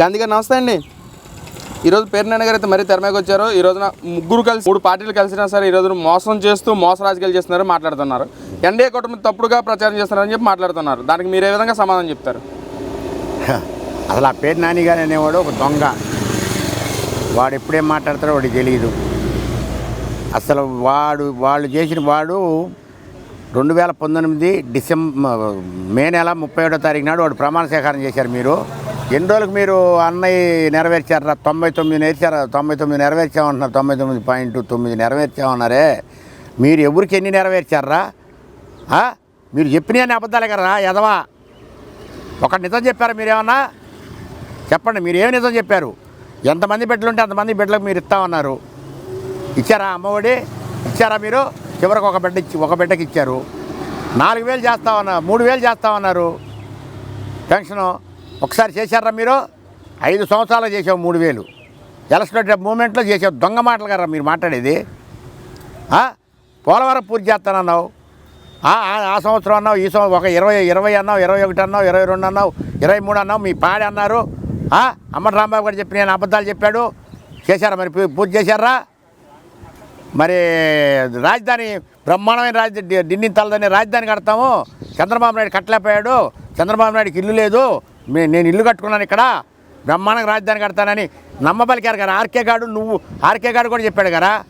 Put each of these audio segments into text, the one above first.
గాంధీ గారు నమస్తే అండి. ఈరోజు పేరునాయన గారు అయితే మరీ తెరమేకి వచ్చారు. ఈ రోజున ముగ్గురు కలిసి మూడు పార్టీలు కలిసినా సరే ఈ రోజున మోసం చేస్తూ మోస రాజకీయాలు చేస్తున్నారు మాట్లాడుతున్నారు. ఎన్డీఏ కూటమి తప్పుడుగా ప్రచారం చేస్తున్నారని చెప్పి మాట్లాడుతున్నారు. దానికి మీరు ఏ విధంగా సమాధానం చెప్తారు? అసలు ఆ పేరు నానిగారు అనేవాడు ఒక దొంగ. వాడు ఎప్పుడేం మాట్లాడతారో వాడికి తెలియదు అసలు వాడు వాళ్ళు చేసిన వాడు రెండు వేల పంతొమ్మిది డిసెంబర్ మే నెల ముప్పై ఏడో తారీఖు నాడు వాడు ప్రమాణ స్వీకారం చేశారు మీరు. ఎన్ని రోజులకు మీరు అన్నయ్య నెరవేర్చారా? తొంభై తొమ్మిది నేర్చారా? తొంభై తొమ్మిది నెరవేర్చామంటున్నారు. తొంభై తొమ్మిది పాయింట్ తొమ్మిది నెరవేర్చామన్నారే. మీరు ఎవరికి ఎన్ని నెరవేర్చారా? మీరు చెప్పిన అబద్ధాలే కదా యదవా? ఒక నిజం చెప్పారా మీరేమన్నా? చెప్పండి మీరు ఏమి నిజం చెప్పారు? ఎంతమంది బిడ్డలు ఉంటే అంతమంది బిడ్డలకు మీరు ఇస్తామన్నారు. ఇచ్చారా అమ్మఒడి? ఇచ్చారా మీరు? చివరికి ఒక బిడ్డ ఇచ్చి ఒక బిడ్డకి ఇచ్చారు. నాలుగు వేలు చేస్తామన్నారు మూడు వేలు చేస్తామన్నారు. పెన్షను ఒకసారి చేశారా మీరు? ఐదు సంవత్సరాలు చేసావు మూడు వేలు. ఎలక్షన్ మూమెంట్లో చేసావు దొంగ మాటలు కదా మీరు మాట్లాడేది. పోలవరం పూర్తి చేస్తానన్నావు. ఆ ఆ- సంవత్సరం అన్నావు ఈ సంవత్సరం ఒక ఇరవై ఇరవై అన్నావు ఇరవై ఒకటి అన్నావు ఇరవై రెండు అన్నావు ఇరవై మూడు అన్నావు మీ పాడి అన్నారు. అమ్మటి రాంబాబు గారు చెప్పి నేను అబద్ధాలు చెప్పాడు. చేశారా మరి? పూ- పూర్తి చేశారా? మరి రాజధాని బ్రహ్మాండమైన రాజధాని ఢిల్లీ తలదని రాజధాని కడతాము. చంద్రబాబు నాయుడు కట్టలేకపోయాడు. చంద్రబాబు నాయుడుకి ఇల్లు లేదు. మే- నేను ఇల్లు కట్టుకున్నాను ఇక్కడ. బ్రహ్మాండంగా రాజధాని కడతానని నమ్మబలికారు కదా ఆర్కే గారు నువ్వు ఆర్కే గారు కూడా చెప్పాడు కదా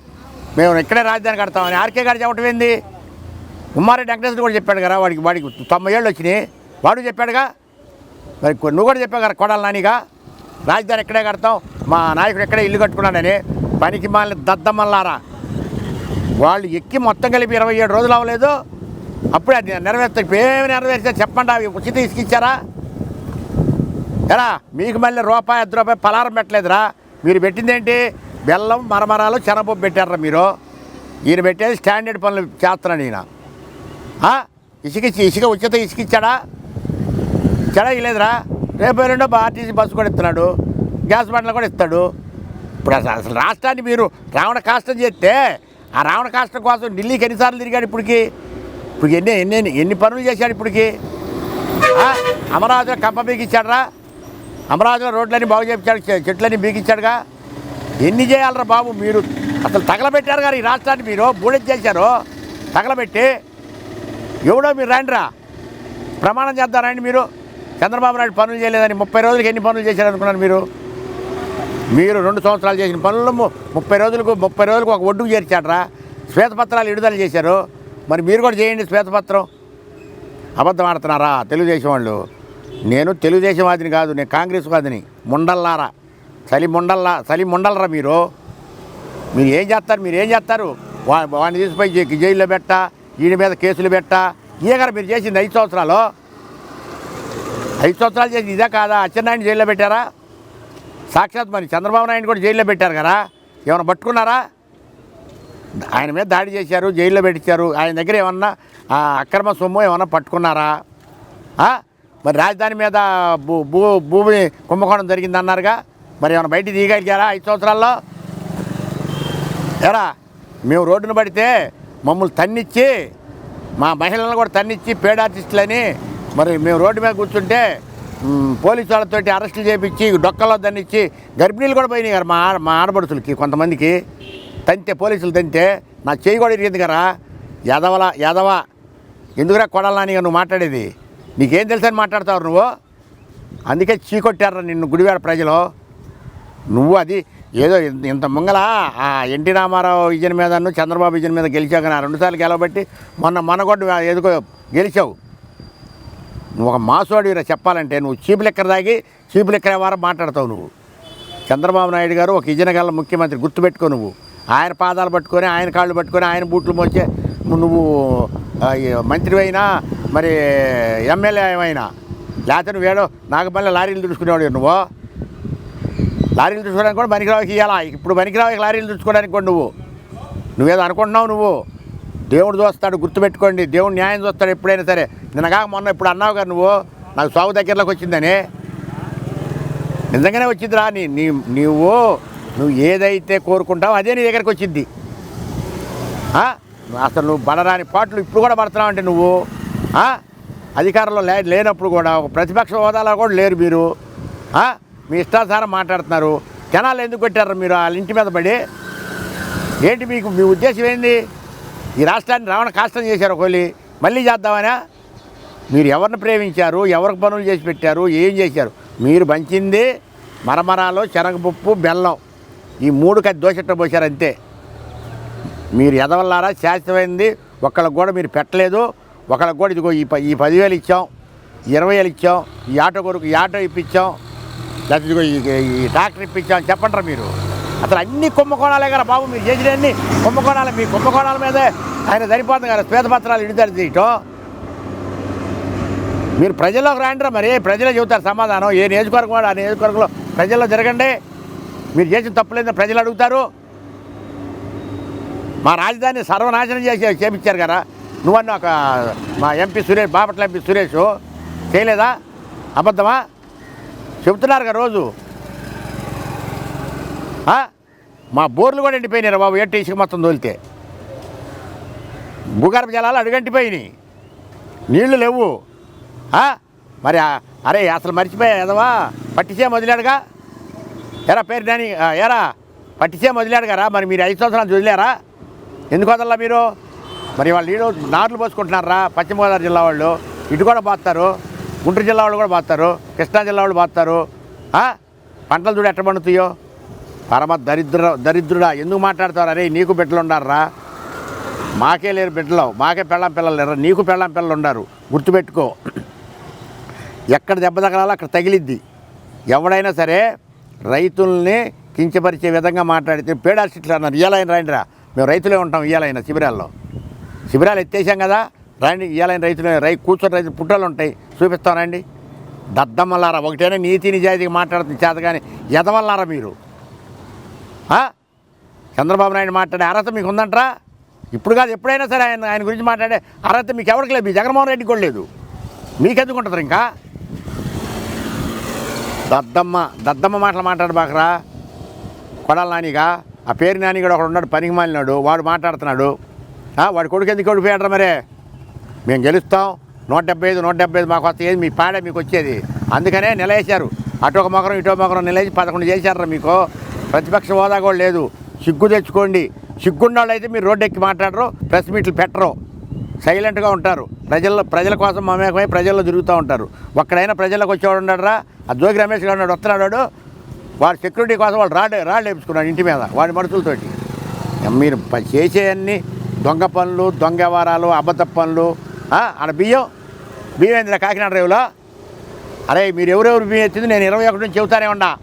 మేము ఇక్కడే రాజధాని కడతామని. ఆర్కే గారు చెప్పటం ఏంది? ఉమ్మారెడ్డి వెంకటేశ్వర కూడా చెప్పాడు కదా వాడికి వాడికి తొంభై ఏళ్ళు వచ్చినాయి. వాడు చెప్పాడుగా? మరి కొ- నువ్వు కూడా చెప్పావు కదా కొడాలి నానిగా? రాజధాని ఎక్కడే కడతాం? మా నాయకుడు ఎక్కడే ఇల్లు కట్టుకున్నాడని పనికి మాలిన దద్దమల్లారా? వాళ్ళు ఎక్కి మొత్తం కలిపి ఇరవై ఏడు రోజులు అవ్వలేదు. అప్పుడే అది నెరవేర్చారు ఏమి నెరవేర్చా చెప్పండి అవి ఉచిత ఇసుకిచ్చారా ఎరా మీకు మళ్ళీ రూపాయి అర్ధ రూపాయి పలారం పెట్టలేదురా. మీరు పెట్టింది ఏంటి? బెల్లం మరమరాలు శనగపప్పు పెట్టారా మీరు? ఈయన పెట్టేది స్టాండర్డ్ పనులు చేస్తున్నాడు ఈయన ఇసుక ఇచ్చి ఇసుక ఉచిత ఇసుక ఇచ్చాడా? ఇచ్చాడా ఇలేదురా రేపు రెండో ఆర్టీసీ బస్సు కూడా ఇస్తున్నాడు. గ్యాస్ బండ్లు కూడా ఇస్తాడు. ఇప్పుడు అసలు అసలు రాష్ట్రాన్ని మీరు రావణ కాష్టం చేస్తే ఆ రావణ కాష్టం కోసం ఢిల్లీకి ఎన్నిసార్లు తిరిగాడు ఇప్పటికి? ఇప్పుడు ఎన్ని ఎన్ని ఎన్ని పనులు చేశాడు ఇప్పటికి? అమరావతిలో కంప బీగిచ్చాడరా. అమరావతిలో రోడ్లన్నీ బాగు చేయించాడు చెట్లన్నీ బీగించాడుగా. ఎన్ని చేయాలరా బాబు మీరు? అసలు తగలబెట్టారు గారు ఈ రాష్ట్రాన్ని మీరు బూడెట్ చేశారు తగలబెట్టి. ఎవడో మీరు రాండిరా? ప్రమాణం చేద్దారండి మీరు. చంద్రబాబు నాయుడు పనులు చేయలేదని ముప్పై రోజులకి ఎన్ని పనులు చేశారు అనుకున్నారు మీరు? మీరు రెండు సంవత్సరాలు చేసిన పనులు ముప్పై రోజులకు ముప్పై రోజులకు ఒక ఒడ్డుకు చేర్చాడరా. శ్వేతపత్రాలు విడుదల చేశారు. మరి మీరు కూడా చేయండి శ్వేతపత్రం. అబద్ధం ఆడుతున్నారా? తెలుగుదేశం వాళ్ళు. నేను తెలుగుదేశంవాదిని కాదు నేను కాంగ్రెస్ వాదిని ముండల్లారా. చలి ముండల్లా చలి ముండలరా మీరు. మీరు ఏం చేస్తారు మీరు ఏం చేస్తారు? వా వాడిని తీసిపోయి జైల్లో పెట్ట ఈయన మీద కేసులు పెట్ట. ఈగర మీరు చేసింది ఐదు సంవత్సరాలు? ఐదు సంవత్సరాలు చేసింది ఇదే కాదా? అచ్చెన్నాయుడు జైల్లో పెట్టారా? సాక్షాత్ మరి చంద్రబాబు నాయుడు కూడా జైల్లో పెట్టారు కదా? ఏమైనా పట్టుకున్నారా? ఆయన మీద దాడి చేశారు జైల్లో పెట్టించారు. ఆయన దగ్గర ఏమన్నా అక్రమ సొమ్ము ఏమన్నా పట్టుకున్నారా? మరి రాజధాని మీద భూ భూ భూమి కుంభకోణం జరిగిందన్నారుగా. మరి ఏమైనా బయటికి తీయగలిగారా ఐదు సంవత్సరాల్లో? ఎరా మేము రోడ్డును పడితే మమ్మల్ని తన్నిచ్చి మా మహిళలను కూడా తన్నిచ్చి పేడ ఆర్టిస్టులని మరి మేము రోడ్డు మీద కూర్చుంటే పోలీసు వాళ్ళతోటి అరెస్టులు చేయించి డొక్కలో తన్నిచ్చి గర్భిణీలు కూడా పోయినాయి కదా మా మా ఆడపడుచులకి కొంతమందికి. తంతే పోలీసులు తంతే. నా చేయి కూడా ఇరిగింది కదా యాదవల యాదవ. ఎందుకురా కొడాలని నువ్వు మాట్లాడేది? నీకేం తెలుసని మాట్లాడతావు నువ్వు? అందుకే చీకొట్టారు నిన్ను గుడివాడ ప్రజలు? నువ్వు అది ఏదో ఇంత- ఇంత ముంగల ఆ ఎన్టీ రామారావు విజయన్ మీద చంద్రబాబు విజయన్ మీద గెలిచావు కానీ ఆ రెండుసార్లు గెలవబట్టి మొన్న మనగొడ్డు ఎదుగు గెలిచావు. నువ్వు ఒక మాసోడిరా చెప్పాలంటే నువ్వు చీపు లెక్కర దాగి చీపు లెక్కర వారం మాట్లాడతావు నువ్వు. చంద్రబాబు నాయుడు గారు ఒక ఇజనగల ముఖ్యమంత్రి గుర్తుపెట్టుకో నువ్వు. ఆయన పాదాలు పట్టుకొని ఆయన కాళ్ళు పట్టుకొని ఆయన బూట్లు మోచే నువ్వు మంత్రివైనా మరి ఎమ్మెల్యే ఏమైనా? లేకపోతే నాకు నాగపల్లి లారీలు తుడుచుకునేవాడు నువ్వు? లారీలు తుడుచుకోవడానికి కూడా పనికిరావు ఇవ్వాలా ఇప్పుడు పనికిరావు లారీలు తుడుచుకోవడానికి కూడా నువ్వు? నువ్వేదో అనుకుంటున్నావు నువ్వు? దేవుడు చూస్తాడు గుర్తుపెట్టుకోండి. దేవుడు న్యాయం చూస్తాడు ఎప్పుడైనా సరే. నిన్నగా మొన్న ఇప్పుడు అన్నావు కదా నువ్వు? నాకు సాగు దగ్గరలోకి వచ్చిందని. నిజంగానే వచ్చిందిరా. నీ నీ నువ్వు నువ్వు ఏదైతే కోరుకుంటావో అదే నీ దగ్గరికి వచ్చింది. అసలు నువ్వు బలరాని పాటలు ఇప్పుడు కూడా పడుతున్నావు అంటే నువ్వు? అధికారంలో లే లేనప్పుడు కూడా ఒక ప్రతిపక్ష హోదాలో కూడా లేరు మీరు. మీ ఇష్టానుసారం మాట్లాడుతున్నారు. జనాలు ఎందుకు కొట్టారు మీరు వాళ్ళ ఇంటి మీద పడి? ఏంటి మీకు మీ ఉద్దేశం ఏంది? ఈ రాష్ట్రాన్ని రావణ కాష్టం చేశారు ఒకళ్ళు. మళ్ళీ చేద్దామనా? మీరు ఎవరిని ప్రేమించారు? ఎవరికి పనులు చేసి పెట్టారు? ఏం చేశారు? మీరు పంచింది మరమరాలు శనగపప్పు బెల్లం. ఈ మూడు కది దోషట్ట పోశారు అంతే. మీరు ఎదవల్లారా శాశ్వతమైంది. ఒక్కళ్ళకి కూడా మీరు పెట్టలేదు. ఒకళ్ళకి కూడా ఇదిగో ఈ ప ఈ పదివేలు ఇచ్చాం ఇరవై వేలు ఇచ్చాం ఈ ఆటో కొరకు ఈ ఆటో ఇప్పించాం లేకపోతే ఇదిగో ఈ ఈ ట్రాక్టర్ ఇప్పించాం చెప్పంటారా మీరు. అసలు అన్ని కుంభకోణాలే కదా బాబు మీరు చేసిన అన్ని కుంభకోణాలు. మీ కుంభకోణాల మీదే ఆయన సరిపోతుంది కదా శ్వేతపత్రాలు విడుదల తీయటం మీరు ప్రజల్లోకి రాండిరా మరి ప్రజలే చెబుతారు సమాధానం. ఏ నియోజకవర్గం వాడు ఆ నియోజకవర్గంలో ప్రజల్లో జరగండి. మీరు చేసిన తప్పులేదని ప్రజలు అడుగుతారు. మా రాజధాని సర్వనాశనం చేసి చేపించారు కదా. నువ్వన్న ఒక మా ఎంపీ సురేష్ బాపట్ల ఎంపీ సురేష్ చేయలేదా? అబద్ధమా? చెబుతున్నారు కదా రోజు. ఆ? మా బోర్లు కూడా ఎండిపోయినారు బాబు ఎట్టి ఇసుక మొత్తం తోలితే. భూగర్భ జలాలు అడుగంటిపోయినాయి. నీళ్ళు లేవు. మరి అరే అసలు మర్చిపోయా ఎదవా? పట్టిసే మొదలాడుగా ఎరా పేరు నాని ఎరా? పట్టిసే మొదలాడుగారా మరి మీరు ఐదు సంవత్సరాలు వదిలేరా? ఎందుకు వదల్లా మీరు? మరి వాళ్ళు ఈడో నార్లు పోసుకుంటున్నారా? పశ్చిమ గోదావరి జిల్లా వాళ్ళు. ఇటు కూడా బాస్తారు గుంటూరు జిల్లా వాళ్ళు కూడా బాస్తారు కృష్ణా జిల్లా వాళ్ళు బాస్తారు పంటలు చూడు ఎట్ట పండుతాయో. పరమ దరిద్ర దరిద్రుడా ఎందుకు మాట్లాడతారు అరే నీకు బిడ్డలు ఉండారా మాకే లేరు బిడ్డలు. మాకే పెళ్ళం పిల్లలు లేరు. నీకు పెళ్ళం పిల్లలు ఉండారు. గుర్తుపెట్టుకో. ఎక్కడ దెబ్బ తగలాలో అక్కడ తగిలిద్ది. ఎవడైనా సరే రైతుల్ని కించపరిచే విధంగా మాట్లాడితే పేడా సిట్లు అన్నారు. ఇయ్యాలైన రాయండిరా. మేము రైతులే ఉంటాం ఇయ్యాలైన శిబిరాల్లో. శిబిరాలు ఎత్తేసాం కదా. రండి ఇవ్వాలని రైతులు రై కూర్చొని రైతు పుట్టలు ఉంటాయి. చూపిస్తాం రండి. దద్దమ్మలారా ఒకటేనా నీతి నిజాయితీగా మాట్లాడుతుంది చేత కానీ ఎదవల్లారా మీరు చంద్రబాబు నాయుడు మాట్లాడే అర్హత మీకు ఉందంటరా ఇప్పుడు కాదు ఎప్పుడైనా సరే ఆయన ఆయన గురించి మాట్లాడే అర్హత మీకు ఎవరికి లేదు జగన్మోహన్ రెడ్డి కూడా లేదు. మీకెందుకు ఉంటుంది ఇంకా? దద్దమ్మ దద్దమ్మ మాటలు మాట్లాడబాకరా. కొడాల నానిగా. ఆ పేరు నాని కూడా ఒకడు ఉన్నాడు పనికి మాలినాడు. వాడు మాట్లాడుతున్నాడు. వాడి కొడుకు ఎందుకు ఓడిపోయాడు మరే? మేము గెలుస్తాం. నూట డెబ్బై ఐదు నూట డెబ్బై ఐదు మాకు వస్తే ఏది? మీ పాడే మీకు వచ్చేది. అందుకనే నిలయేశారు అటు ఒక మొగరం ఇటు ఒక మొగరం నిలేసి పదకొండు చేశారా మీకు? ప్రతిపక్ష హోదా కూడా లేదు. సిగ్గు తెచ్చుకోండి. సిగ్గున్న వాళ్ళు అయితే మీరు రోడ్డు ఎక్కి మాట్లాడరు ప్రెస్ మీట్లు పెట్టరు. సైలెంట్గా ఉంటారు. ప్రజల్లో ప్రజల కోసం మమేకమై ప్రజల్లో తిరుగుతూ ఉంటారు. ఒక్కడైనా ప్రజలకు వచ్చేవాడు ఉన్నాడరా. ఆ జోగి రమేష్ గారు ఉన్నాడు వస్తున్నాడు వాడు. సెక్యూరిటీ కోసం వాళ్ళు రాడే రాళ్ళు వేపించుకున్నాడు ఇంటి మీద వాడి మనుషులతోటి. మీరు చేసేయన్నీ చేసేయన్ని దొంగ పనులు దొంగ వ్యవహారాలు అబద్ధ పనులు ఆ, బియ్యం. బియ్యం ఏందిరా కాకినాడ రేవులో? అరే మీరు ఎవరెవరు బియ్యం ఎత్తింది? నేను ఇరవై ఒకటి నుంచి చెబుతానే ఉన్నా.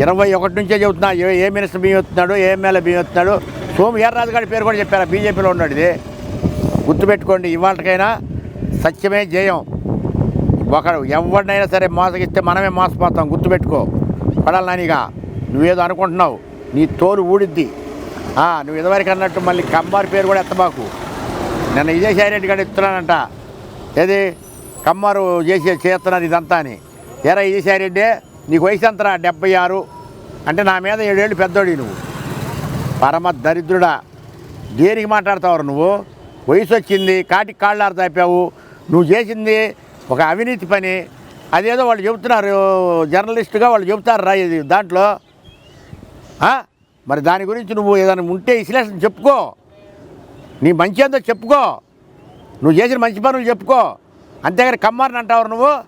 ఇరవై ఒకటి నుంచే చెబుతున్నా. ఏ ఏ మినిస్టర్ బియ్యం ఎత్తున్నాడు? ఏ ఎమ్మెల్యే బియ్యం ఎత్తున్నాడు? సోము ఎర్రాజు గారి పేరు కూడా చెప్పారా? బీజేపీలో ఉన్నాడు ఇది. గుర్తుపెట్టుకోండి ఇవాళకైనా సత్యమే జయం. ఒకడు ఎవరినైనా సరే మోసగిస్తే మనమే మోసపోతాం. గుర్తుపెట్టుకో. పడాలి నానిగా. నువ్వేదో అనుకుంటున్నావు. నీ తోలు ఊడిద్ది. నువ్వు ఇదివరకు అన్నట్టు మళ్ళీ కమ్మారి పేరు కూడా ఎత్తబాకు. నిన్న విజయసాయి రెడ్డి గారు ఎత్తున్నానంట ఏది? కమ్మారు చేసి చేస్తున్నారు ఇదంతా అని. ఎరా విజయసాయి రెడ్డి నీకు వయసు ఎంతరా? డెబ్బై ఆరు. అంటే నా మీద ఏడేళ్ళు పెద్దోడి నువ్వు. పరమ దరిద్రుడా. దేనికి మాట్లాడతావు నువ్వు? వయసు వచ్చింది కాటికి కాళ్ళారు తాపావు నువ్వు చేసింది ఒక అవినీతి పని. అదేదో వాళ్ళు చెబుతున్నారు జర్నలిస్టుగా వాళ్ళు చెబుతారు రా ఇది దాంట్లో. మరి దాని గురించి నువ్వు ఏదైనా ఉంటే విశ్లేషణ చెప్పుకో. నీ మంచి ఏందో చెప్పుకో. నువ్వు చేసిన మంచి పనులు చెప్పుకో. అంతేగాని కమ్మారిని అంటావు నువ్వు?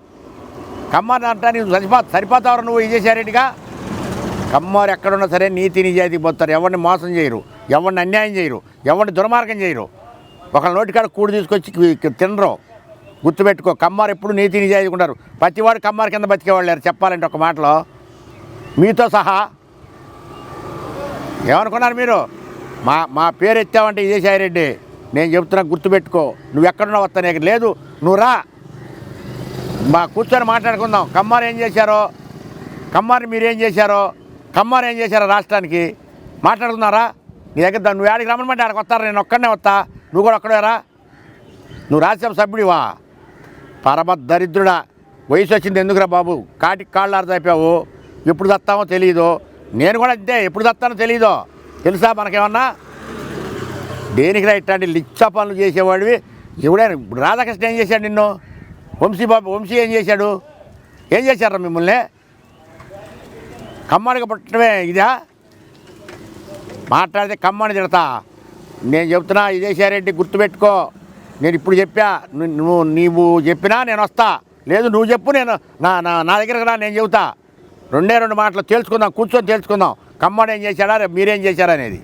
కమ్మారని అంటా నువ్వు సరిపో సరిపోతావు నువ్వు విజయసాయిరెడ్డిగా కమ్మారు ఎక్కడున్నా సరే నీతి నిజాయితీ పోతారు. ఎవరిని మోసం చేయరు. ఎవరిని అన్యాయం చేయరు. ఎవరిని దుర్మార్గం చేయరు. ఒకళ్ళ నోటికాడ కూడి తీసుకొచ్చి తినరు. గుర్తుపెట్టుకో కమ్మారు ఎప్పుడు నీతి నిజాయితీ ఉంటారు. ప్రతివాడు కమ్మారు కింద బతికేవాళ్ళు లేరు. చెప్పాలంటే ఒక మాటలో. మీతో సహా ఏమనుకున్నారు మీరు? మా మా పేరు ఎత్తావంటే విజయసాయి రెడ్డి నేను చెప్తున్నా గుర్తుపెట్టుకో. నువ్వు ఎక్కడున్నా వస్తా నీకు లేదు నువ్వు రా. మా కూర్చొని మాట్లాడుకుందాం. కమ్మారు ఏం చేశారో? కమ్మారు మీరు ఏం చేశారో? కమ్మారు ఏం చేశారో రాష్ట్రానికి? మాట్లాడుకున్నారా నీ దగ్గర నువ్వు ఆడికి రమ్మనమంటే ఆడికి వస్తారా? నేను ఒక్కడనే వస్తా. నువ్వు కూడా ఒక్కడేరా నువ్వు రాజ్యసభ సభ్యుడివా? పరమ దరిద్రుడా. వయసు వచ్చింది ఎందుకురా బాబు? కాటికి కాళ్ళారు తప్పావు ఎప్పుడు తత్తామో తెలియదు నేను కూడా అంతే ఎప్పుడు తస్తానో తెలియదు తెలుసా మనకేమన్నా? దేనికి ఇట్లాంటి లిచ్చ పనులు చేసేవాడివి? ఎవడైనా ఇప్పుడు రాధాకృష్ణ ఏం చేశాడు నిన్ను? వంశీ బాబు వంశీ ఏం చేశాడు? ఏం చేశారా మిమ్మల్ని? కమ్మడిగా పుట్టడమే ఇదా? మాట్లాడితే కమ్మని తిడతా. నేను చెప్తున్నా విజయసాయిరెడ్డి గుర్తుపెట్టుకో. నేను ఇప్పుడు చెప్పా నువ్వు నీవు చెప్పినా నేను వస్తా. లేదు నువ్వు చెప్పు నేను నా నా నా దగ్గరకు రా నేను చెబుతా. రెండే రెండు మాటలు తేల్చుకుందాం కూర్చొని తేల్చుకుందాం. కమ్మడు ఏం చేశాడా రేపు మీరేం చేశారా అనేది.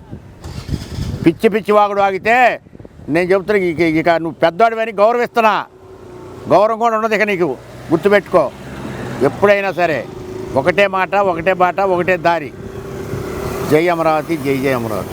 పిచ్చి పిచ్చి వాగుడు ఆగితే నేను చెబుతున్నా ఇక ఇక నువ్వు పెద్దవాడివని గౌరవిస్తున్నా. గౌరవం కూడా ఉండదు ఇక నీకు. గుర్తుపెట్టుకో. ఎప్పుడైనా సరే ఒకటే మాట ఒకటే బాట ఒకటే దారి. జై అమరావతి జై జై అమరావతి.